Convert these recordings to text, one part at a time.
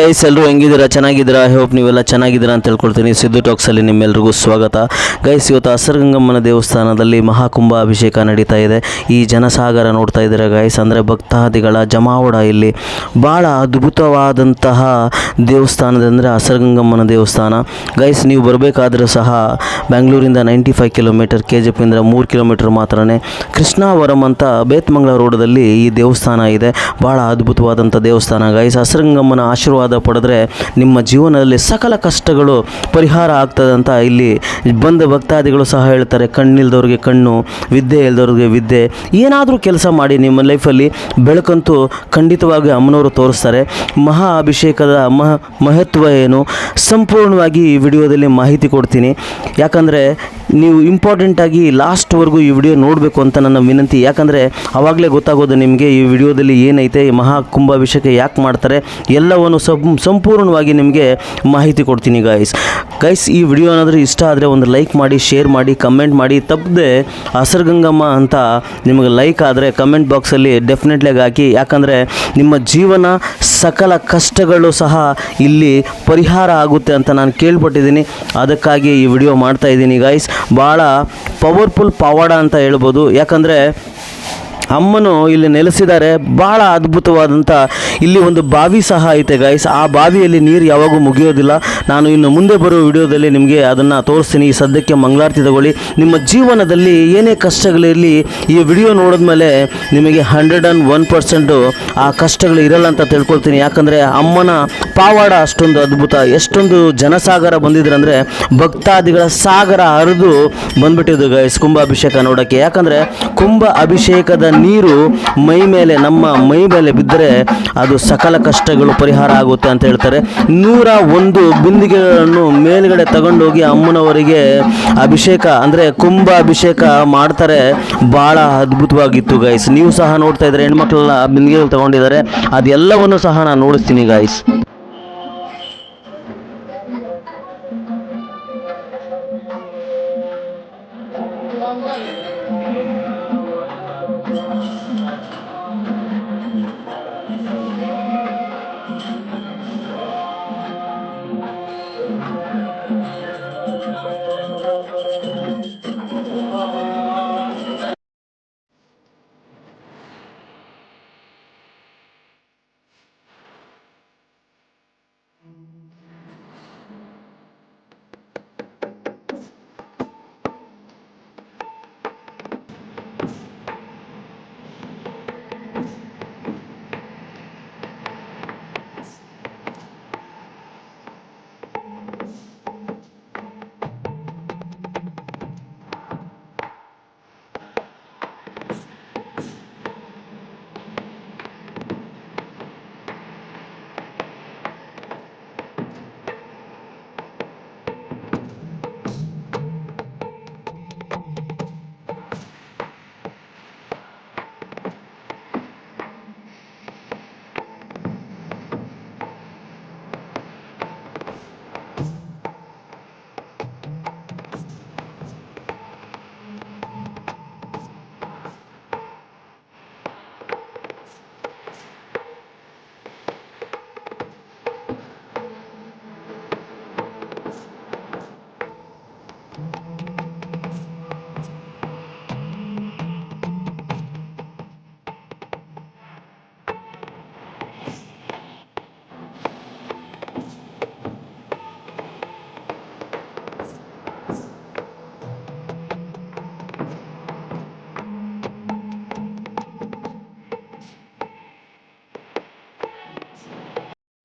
Guys ಎಲ್ಲರೂ ಹೆಂಗಿದ್ದೀರಾ? ಚೆನ್ನಾಗಿದ್ದೀರಾ? I hope ನೀವೆಲ್ಲ ಚೆನ್ನಾಗಿದ್ದೀರಾ ಅಂತ ಹೇಳ್ಕೊಳ್ತೀನಿ ಸಿದ್ದು ಟಾಕ್ಸಲ್ಲಿ ನಿಮ್ಮೆಲ್ರಿಗೂ ಸ್ವಾಗತ. ಗೈಸ್ ಇವತ್ತು ಹಸರಗಂಗಮ್ಮನ ದೇವಸ್ಥಾನದಲ್ಲಿ ಮಹಾಕುಂಭ ಅಭಿಷೇಕ ನಡೀತಾ ಇದೆ. ಈ ಜನಸಾಗರ ನೋಡ್ತಾ ಇದ್ದೀರಾ ಗೈಸ್ ಅಂದರೆ ಭಕ್ತಾದಿಗಳ ಜಮಾವಡ ಇಲ್ಲಿ. ಭಾಳ ಅದ್ಭುತವಾದಂತಹ ದೇವಸ್ಥಾನದಂದರೆ ಹಸರಗಂಗಮ್ಮನ ದೇವಸ್ಥಾನ. ಗೈಸ್ ನೀವು ಬರಬೇಕಾದ್ರೂ ಸಹ ಬೆಂಗಳೂರಿಂದ ninety five kilometre K G ಪಿಂದ ಮೂರು ಕಿಲೋಮೀಟರ್ ಮಾತ್ರನೇ ಕೃಷ್ಣಾವರಂ ಅಂತ ಬೇತ್ಮಂಗಳ ರೋಡದಲ್ಲಿ ಈ ದೇವಸ್ಥಾನ ಇದೆ. ಭಾಳ ಅದ್ಭುತವಾದಂಥ ದೇವಸ್ಥಾನ ಗೈಸ್ ಅಸರಂಗಮ್ಮನ ಆಶೀರ್ವಾದ ಪಡೆದ್ರೆ ನಿಮ್ಮ ಜೀವನದಲ್ಲಿ ಸಕಲ ಕಷ್ಟಗಳು ಪರಿಹಾರ ಆಗ್ತದೆ ಅಂತ ಇಲ್ಲಿ ಬಂದ ಭಕ್ತಾದಿಗಳು ಸಹ ಹೇಳ್ತಾರೆ. ಕಣ್ಣಿಲ್ದವ್ರಿಗೆ ಕಣ್ಣು, ವಿದ್ಯೆ ಇಲ್ದವ್ರಿಗೆ ವಿದ್ಯೆ. ಏನಾದರೂ ಕೆಲಸ ಮಾಡಿ ನಿಮ್ಮ ಲೈಫಲ್ಲಿ ಬೆಳಕಂತೂ ಖಂಡಿತವಾಗಿ ಅಮ್ಮನವರು ತೋರಿಸ್ತಾರೆ. ಮಹಾ ಅಭಿಷೇಕದ ಮಹ ಮಹತ್ವ ಏನು? ಸಂಪೂರ್ಣವಾಗಿ ಈ ವಿಡಿಯೋದಲ್ಲಿ ಮಾಹಿತಿ ಕೊಡ್ತೀನಿ. ಯಾಕಂದರೆ ನೀವು ಇಂಪಾರ್ಟೆಂಟಾಗಿ ಲಾಸ್ಟ್ವರೆಗೂ ಈ ವಿಡಿಯೋ ನೋಡಬೇಕು ಅಂತ ನನ್ನ ವಿನಂತಿ. ಯಾಕಂದರೆ ಆವಾಗಲೇ ಗೊತ್ತಾಗೋದು ನಿಮಗೆ ಈ ವಿಡಿಯೋದಲ್ಲಿ ಏನೈತೆ, ಈ ಮಹಾ ಕುಂಭಾಭಿಷೇಕ ಯಾಕೆ ಮಾಡ್ತಾರೆ? ಎಲ್ಲವನ್ನು ಸಂ ಸಂಪೂರ್ಣವಾಗಿ ನಿಮಗೆ ಮಾಹಿತಿ ಕೊಡ್ತೀನಿ ಗೈಸ್ ಗೈಸ್ ಈ ವಿಡಿಯೋ ಏನಾದರೂ ಇಷ್ಟ ಆದರೆ ಒಂದು ಲೈಕ್ ಮಾಡಿ ಶೇರ್ ಮಾಡಿ ಕಮೆಂಟ್ ಮಾಡಿ, ತಪ್ಪದೆ ಅಸರ್ಗಂಗಮ್ಮ ಅಂತ ನಿಮಗೆ ಲೈಕ್ ಆದರೆ ಕಮೆಂಟ್ ಬಾಕ್ಸಲ್ಲಿ ಡೆಫಿನೆಟ್ಲಿಯಾಗಿ ಹಾಕಿ. ಯಾಕಂದರೆ ನಿಮ್ಮ ಜೀವನ ಸಕಲ ಕಷ್ಟಗಳು ಸಹ ಇಲ್ಲಿ ಪರಿಹಾರ ಆಗುತ್ತೆ ಅಂತ ನಾನು ಕೇಳ್ಪಟ್ಟಿದ್ದೀನಿ. ಅದಕ್ಕಾಗಿ ಈ ವಿಡಿಯೋ ಮಾಡ್ತಾ ಇದ್ದೀನಿ ಗೈಸ್ ಭಾಳ ಪವರ್ಫುಲ್ ಪವಾಡ ಅಂತ ಹೇಳ್ಬೋದು. ಯಾಕಂದರೆ ಅಮ್ಮನು ಇಲ್ಲಿ ನೆಲೆಸಿದ್ದಾರೆ. ಬಹಳ ಅದ್ಭುತವಾದಂಥ ಇಲ್ಲಿ ಒಂದು ಬಾವಿ ಸಹ ಐತೆ ಗಾಯ್ಸ್ ಆ ಬಾವಿಯಲ್ಲಿ ನೀರು ಯಾವಾಗೂ ಮುಗಿಯೋದಿಲ್ಲ. ನಾನು ಇನ್ನು ಮುಂದೆ ಬರೋ ವಿಡಿಯೋದಲ್ಲಿ ನಿಮಗೆ ಅದನ್ನು ತೋರಿಸ್ತೀನಿ. ಈ ಸದ್ಯಕ್ಕೆ ಮಂಗಳಾರತಿ ತಗೊಳ್ಳಿ. ನಿಮ್ಮ ಜೀವನದಲ್ಲಿ ಏನೇ ಕಷ್ಟಗಳಿರಲಿ ಈ ವಿಡಿಯೋ ನೋಡಿದ್ಮೇಲೆ ನಿಮಗೆ ಹಂಡ್ರೆಡ್ ಆ್ಯಂಡ್ ಒನ್ ಪರ್ಸೆಂಟು ಆ ಕಷ್ಟಗಳು ಇರಲ್ಲ ಅಂತ ತಿಳ್ಕೊಳ್ತೀನಿ. ಯಾಕಂದರೆ ಅಮ್ಮನ ಪಾವಾಡ ಅಷ್ಟೊಂದು ಅದ್ಭುತ. ಎಷ್ಟೊಂದು ಜನಸಾಗರ ಬಂದಿದ್ರೆ ಅಂದರೆ ಭಕ್ತಾದಿಗಳ ಸಾಗರ ಹರಿದು ಬಂದ್ಬಿಟ್ಟಿದ್ದು ಗೈಸ್ ಕುಂಭ ಅಭಿಷೇಕ ನೋಡೋಕ್ಕೆ. ಯಾಕಂದರೆ ಕುಂಭ ಅಭಿಷೇಕದ ನೀರು ಮೈ ಮೇಲೆ, ನಮ್ಮ ಮೈ ಮೇಲೆ ಬಿದ್ದರೆ ಅದು ಸಕಲ ಕಷ್ಟಗಳು ಪರಿಹಾರ ಆಗುತ್ತೆ ಅಂತ ಹೇಳ್ತಾರೆ. ನೂರ ಒಂದು ಬಿಂದಿಗೆಗಳನ್ನು ಮೇಲ್ಗಡೆ ತಗೊಂಡೋಗಿ ಅಮ್ಮನವರಿಗೆ ಅಭಿಷೇಕ, ಅಂದರೆ ಕುಂಭ ಅಭಿಷೇಕ ಮಾಡ್ತಾರೆ. ಭಾಳ ಅದ್ಭುತವಾಗಿತ್ತು ಗೈಸ್ ನೀವು ಸಹ ನೋಡ್ತಾ ಇದ್ರೆ ಹೆಣ್ಮಕ್ಳೆಲ್ಲ ಬಿಂದಿಗೆಗಳು ತಗೊಂಡಿದ್ದಾರೆ. ಅದೆಲ್ಲವನ್ನು ಸಹ ನಾನು ನೋಡಿಸ್ತೀನಿ ಗೈಸ್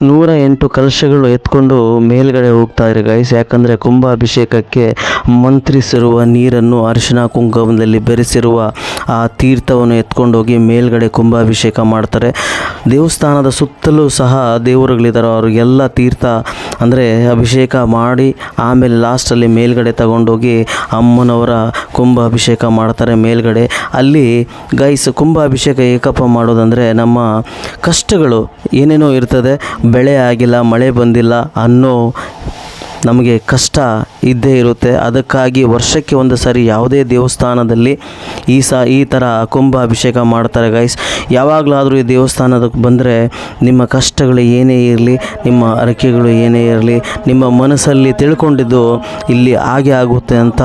ನೂರ ಎಂಟು ಕಲಶಗಳು ಎತ್ಕೊಂಡು ಮೇಲ್ಗಡೆ ಹೋಗ್ತಾ ಇದ್ದಾರೆ ಗೈಸ್ ಯಾಕಂದರೆ ಕುಂಭಾಭಿಷೇಕಕ್ಕೆ ಮಂತ್ರಿಸಿರುವ ನೀರನ್ನು ಅರಿಶಿನ ಕುಂಕುಮದಲ್ಲಿ ಬೆರೆಸಿರುವ ಆ ತೀರ್ಥವನ್ನು ಎತ್ಕೊಂಡೋಗಿ ಮೇಲ್ಗಡೆ ಕುಂಭಾಭಿಷೇಕ ಮಾಡ್ತಾರೆ. ದೇವಸ್ಥಾನದ ಸುತ್ತಲೂ ಸಹ ದೇವರುಗಳಿದ್ದಾರೆ. ಅವ್ರಿಗೆಲ್ಲ ತೀರ್ಥ ಅಂದರೆ ಅಭಿಷೇಕ ಮಾಡಿ ಆಮೇಲೆ ಲಾಸ್ಟಲ್ಲಿ ಮೇಲ್ಗಡೆ ತಗೊಂಡೋಗಿ ಅಮ್ಮನವರ ಕುಂಭಾಭಿಷೇಕ ಮಾಡ್ತಾರೆ ಮೇಲ್ಗಡೆ. ಅಲ್ಲಿ ಗೈಸ್ ಕುಂಭಾಭಿಷೇಕ ಏಕಪ್ಪ ಮಾಡೋದಂದರೆ ನಮ್ಮ ಕಷ್ಟಗಳು ಏನೇನೋ ಇರ್ತದೆ. ಬೆಳೆ ಆಗಿಲ್ಲ ಮಳೆ ಬಂದಿಲ್ಲ ಅನ್ನೋ ನಮಗೆ ಕಷ್ಟ ಇದ್ದೇ ಇರುತ್ತೆ. ಅದಕ್ಕಾಗಿ ವರ್ಷಕ್ಕೆ ಒಂದು ಸರಿ ಯಾವುದೇ ದೇವಸ್ಥಾನದಲ್ಲಿ ಈ ಸ, ಈ ಥರ ಕುಂಭ ಅಭಿಷೇಕ ಮಾಡ್ತಾರೆ ಗೈಸ್ ಯಾವಾಗಲಾದರೂ ಈ ದೇವಸ್ಥಾನದಕ್ಕೆ ಬಂದರೆ ನಿಮ್ಮ ಕಷ್ಟಗಳು ಏನೇ ಇರಲಿ, ನಿಮ್ಮ ಅರಕೆಗಳು ಏನೇ ಇರಲಿ, ನಿಮ್ಮ ಮನಸ್ಸಲ್ಲಿ ತಿಳ್ಕೊಂಡಿದ್ದು ಇಲ್ಲಿ ಹಾಗೆ ಆಗುತ್ತೆ ಅಂತ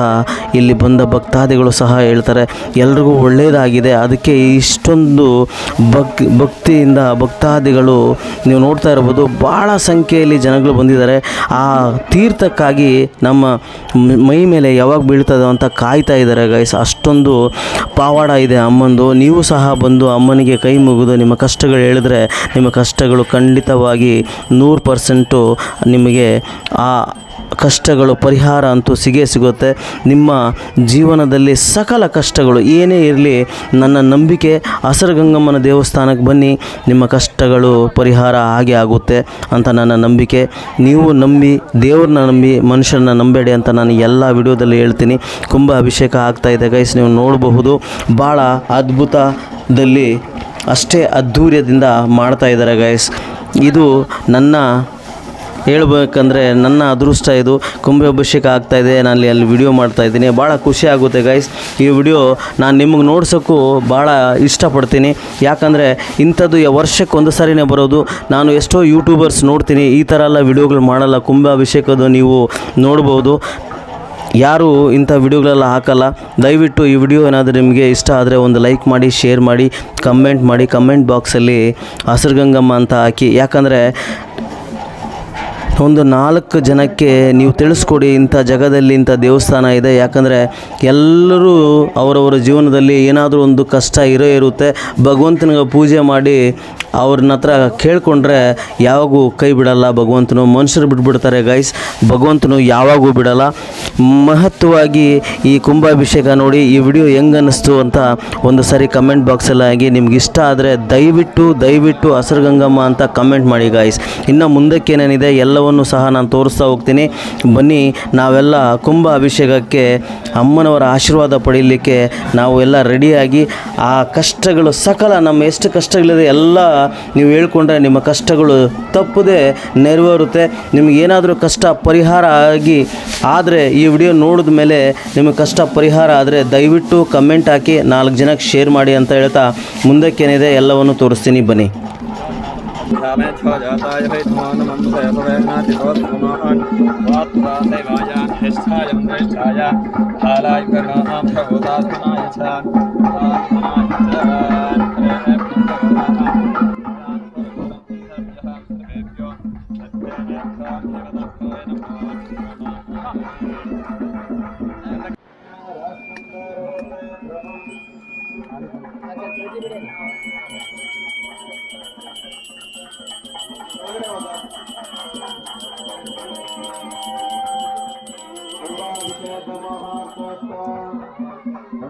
ಇಲ್ಲಿ ಬಂದ ಭಕ್ತಾದಿಗಳು ಸಹ ಹೇಳ್ತಾರೆ. ಎಲ್ರಿಗೂ ಒಳ್ಳೆಯದಾಗಿದೆ ಅದಕ್ಕೆ ಇಷ್ಟೊಂದು ಭಕ್, ಭಕ್ತಿಯಿಂದ ಭಕ್ತಾದಿಗಳು ನೀವು ನೋಡ್ತಾ ಇರ್ಬೋದು. ಭಾಳ ಸಂಖ್ಯೆಯಲ್ಲಿ ಜನಗಳು ಬಂದಿದ್ದಾರೆ. ಆ ತೀರ್ಥಕ್ಕಾಗಿ ನಮ್ಮ ಮೈ ಮೇಲೆ ಯಾವಾಗ ಬೀಳ್ತದೋ ಅಂತ ಕಾಯ್ತಾ ಇದ್ದಾರೆ ಗೈಸ್ ಅಷ್ಟೊಂದು ಪಾವಾಡ ಇದೆ ಅಮ್ಮಂದು. ನೀವು ಸಹ ಬಂದು ಅಮ್ಮನಿಗೆ ಕೈ ಮುಗಿದು ನಿಮ್ಮ ಕಷ್ಟಗಳು ಹೇಳಿದ್ರೆ ನಿಮ್ಮ ಕಷ್ಟಗಳು ಖಂಡಿತವಾಗಿ ನೂರು ಪರ್ಸೆಂಟು ನಿಮಗೆ ಆ ಕಷ್ಟಗಳು, ಪರಿಹಾರ ಅಂತೂ ಸಿಗೇ ಸಿಗುತ್ತೆ. ನಿಮ್ಮ ಜೀವನದಲ್ಲಿ ಸಕಲ ಕಷ್ಟಗಳು, ಏನೇ ಇರಲಿ, ನನ್ನ ನಂಬಿಕೆ ಹಸರಗಂಗಮ್ಮನ ದೇವಸ್ಥಾನಕ್ಕೆ ಬನ್ನಿ. ನಿಮ್ಮ ಕಷ್ಟಗಳು, ಪರಿಹಾರ ಹಾಗೆ ಆಗುತ್ತೆ ಅಂತ ನನ್ನ ನಂಬಿಕೆ. ನೀವು ನಂಬಿ, ದೇವ್ರನ್ನ ನಂಬಿ, ಮನುಷ್ಯರನ್ನ ನಂಬೇಡಿ ಅಂತ ನಾನು ಎಲ್ಲ ವಿಡಿಯೋದಲ್ಲಿ ಹೇಳ್ತೀನಿ. ಕುಂಭ ಅಭಿಷೇಕ ಆಗ್ತಾ ಇದೆ ಗೈಸ್, ನೀವು ನೋಡಬಹುದು. ಭಾಳ ಅದ್ಭುತದಲ್ಲಿ ಅಷ್ಟೇ ಅದ್ಧೂರ್ಯದಿಂದ ಮಾಡ್ತಾ ಇದ್ದಾರೆ ಗೈಸ್. ಇದು ನನ್ನ ಹೇಳ್ಬೇಕಂದ್ರೆ ನನ್ನ ಅದೃಷ್ಟ ಇದು. ಕುಂಭಾಭಿಷೇಕ ಇದೆ ನಾನು ಅಲ್ಲಿ ವಿಡಿಯೋ ಮಾಡ್ತಾ ಇದ್ದೀನಿ. ಭಾಳ ಖುಷಿ ಆಗುತ್ತೆ ಗೈಸ್ ಈ ವಿಡಿಯೋ ನಾನು ನಿಮಗೆ ನೋಡ್ಸೋಕ್ಕೂ ಭಾಳ ಇಷ್ಟಪಡ್ತೀನಿ. ಯಾಕಂದರೆ ಇಂಥದ್ದು ವರ್ಷಕ್ಕೆ ಒಂದು ಸಾರಿನೇ ಬರೋದು. ನಾನು ಎಷ್ಟೋ ಯೂಟ್ಯೂಬರ್ಸ್ ನೋಡ್ತೀನಿ, ಈ ಥರ ಎಲ್ಲ ವಿಡಿಯೋಗಳು ಮಾಡಲ್ಲ. ಕುಂಭ ಅಭಿಷೇಕದ್ದು ನೀವು ನೋಡ್ಬೋದು. ಯಾರು ಇಂಥ ವಿಡಿಯೋಗಳೆಲ್ಲ ಹಾಕಲ್ಲ. ದಯವಿಟ್ಟು ಈ ವಿಡಿಯೋ ಏನಾದರೂ ನಿಮಗೆ ಇಷ್ಟ ಆದರೆ ಒಂದು ಲೈಕ್ ಮಾಡಿ ಶೇರ್ ಮಾಡಿ ಕಮೆಂಟ್ ಮಾಡಿ ಕಮೆಂಟ್ ಬಾಕ್ಸಲ್ಲಿ ಹಸಿರುಗಂಗಮ್ಮ ಅಂತ ಹಾಕಿ. ಯಾಕಂದರೆ ಒಂದು ನಾಲ್ಕು ಜನಕ್ಕೆ ನೀವು ತಿಳಿಸ್ಕೊಡಿ, ಇಂಥ ಜಗದಲ್ಲಿ ಇಂಥ ದೇವಸ್ಥಾನ ಇದೆ. ಯಾಕಂದರೆ ಎಲ್ಲರೂ ಅವರವರ ಜೀವನದಲ್ಲಿ ಏನಾದರೂ ಒಂದು ಕಷ್ಟ ಇರೋ ಇರುತ್ತೆ. ಭಗವಂತನಿಗೆ ಪೂಜೆ ಮಾಡಿ ಅವ್ರನ್ನ ಹತ್ರ ಕೇಳಿಕೊಂಡ್ರೆ ಯಾವಾಗೂ ಕೈ ಬಿಡಲ್ಲ, ಭಗವಂತನು ಮನುಷ್ಯರು ಬಿಟ್ಬಿಡ್ತಾರೆ ಗೈಸ್ ಭಗವಂತನು ಯಾವಾಗೂ ಬಿಡಲ್ಲ. ಮಹತ್ವವಾಗಿ ಈ ಕುಂಭಾಭಿಷೇಕ ನೋಡಿ ಈ ವಿಡಿಯೋ ಹೆಂಗೆ ಅನ್ನಿಸ್ತು ಅಂತ ಒಂದು ಸಾರಿ ಕಮೆಂಟ್ ಬಾಕ್ಸಲ್ಲಿ ಆಗಿ ನಿಮ್ಗೆ ಇಷ್ಟ ಆದರೆ ದಯವಿಟ್ಟು ದಯವಿಟ್ಟು ಹಸರುಗಂಗಮ್ಮ ಅಂತ ಕಮೆಂಟ್ ಮಾಡಿ ಗಾಯ್ಸ್ ಇನ್ನು ಮುಂದಕ್ಕೇನೇನಿದೆ ಎಲ್ಲವನ್ನು ಸಹ ನಾನು ತೋರಿಸ್ತಾ ಹೋಗ್ತೀನಿ. ಬನ್ನಿ, ನಾವೆಲ್ಲ ಕುಂಭ ಅಭಿಷೇಕಕ್ಕೆ ಅಮ್ಮನವರ ಆಶೀರ್ವಾದ ಪಡೀಲಿಕ್ಕೆ ನಾವು ಎಲ್ಲ ರೆಡಿಯಾಗಿ ಆ ಕಷ್ಟಗಳು ಸಕಲ ನಮ್ಮ ಎಷ್ಟು ಕಷ್ಟಗಳಿದೆ ಎಲ್ಲ ನೀವು ಹೇಳ್ಕೊಂಡ್ರೆ ನಿಮ್ಮ ಕಷ್ಟಗಳು ತಪ್ಪದೇ ನೆರವೇರುತ್ತೆ. ನಿಮಗೇನಾದರೂ ಕಷ್ಟ ಪರಿಹಾರ ಆಗಿ ಆದರೆ ಈ ವಿಡಿಯೋ ನೋಡಿದ ಮೇಲೆ ನಿಮಗೆ ಕಷ್ಟ ಪರಿಹಾರ ಆದರೆ ದಯವಿಟ್ಟು ಕಮೆಂಟ್ ಹಾಕಿ ನಾಲ್ಕು ಜನಕ್ಕೆ ಶೇರ್ ಮಾಡಿ ಅಂತ ಹೇಳ್ತಾ ಮುಂದಕ್ಕೇನಿದೆ ಎಲ್ಲವನ್ನು ತೋರಿಸ್ತೀನಿ ಬನ್ನಿ.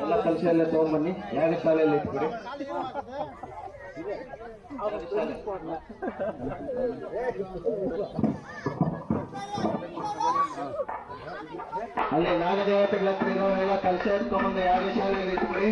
ಎಲ್ಲ ಕಲಶೆಲ್ಲ ತಗೊಂಡ್ಬನ್ನಿ ಯಾವ ಶಾಲೆಯಲ್ಲಿ ಇಟ್ಬಿಡಿ ಅಲ್ಲಿ ನಾಗದೇವತೆಗಳ ಹತ್ರ ಎಲ್ಲ ಕಲಶ ಎತ್ಕೊಂಡ್ಬಂದು ಯಾವ ಶಾಲೆಯಲ್ಲಿ ಇಟ್ಬಿಡಿ